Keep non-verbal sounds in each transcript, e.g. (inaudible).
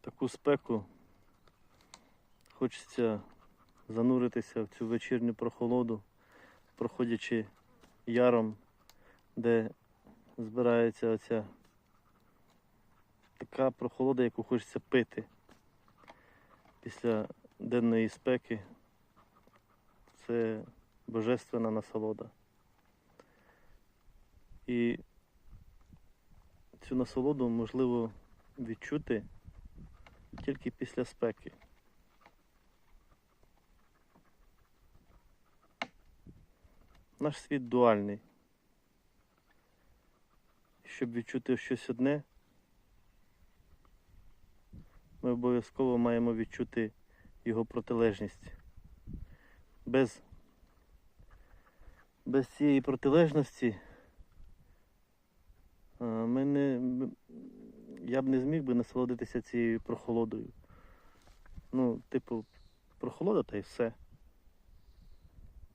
таку спеку хочеться зануритися в цю вечірню прохолоду, проходячи яром, де збирається оця така прохолода, яку хочеться пити після денної спеки. Це божественна насолода. І цю насолоду можливо відчути тільки після спеки. Наш світ дуальний. Щоб відчути щось одне, ми обов'язково маємо відчути його протилежність. Без, без цієї протилежності ми не, я б не зміг би насолодитися цією прохолодою. Ну, типу, прохолода та й все.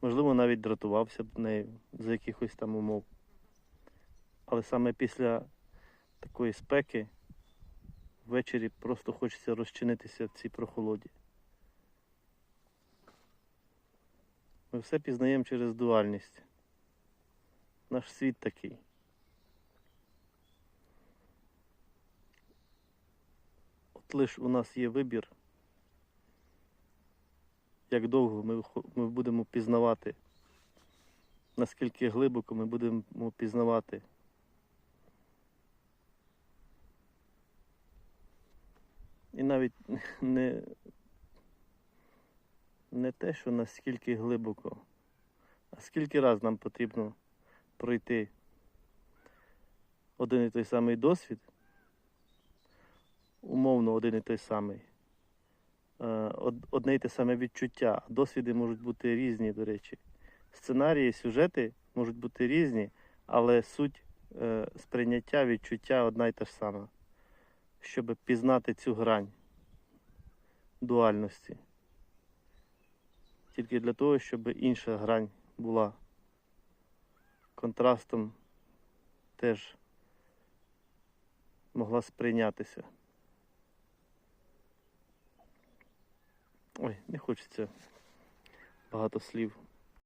Можливо, навіть дратувався б нею за якихось там умов. Але саме після такої спеки ввечері просто хочеться розчинитися в цій прохолоді. Ми все пізнаємо через дуальність. Наш світ такий. От лиш у нас є вибір, як довго ми, ми будемо пізнавати, наскільки глибоко ми будемо пізнавати. І навіть (laughs) не, не те, що наскільки глибоко, а скільки раз нам потрібно пройти один і той самий досвід, умовно один і той самий, е, одне й те саме відчуття. Досвіди можуть бути різні, до речі. Сценарії, сюжети можуть бути різні, але суть е, сприйняття, відчуття одна й та ж сама. Щоб пізнати цю грань дуальності. Тільки для того, щоб інша грань була контрастом теж могла сприйнятися. Ой, не хочеться багато слів.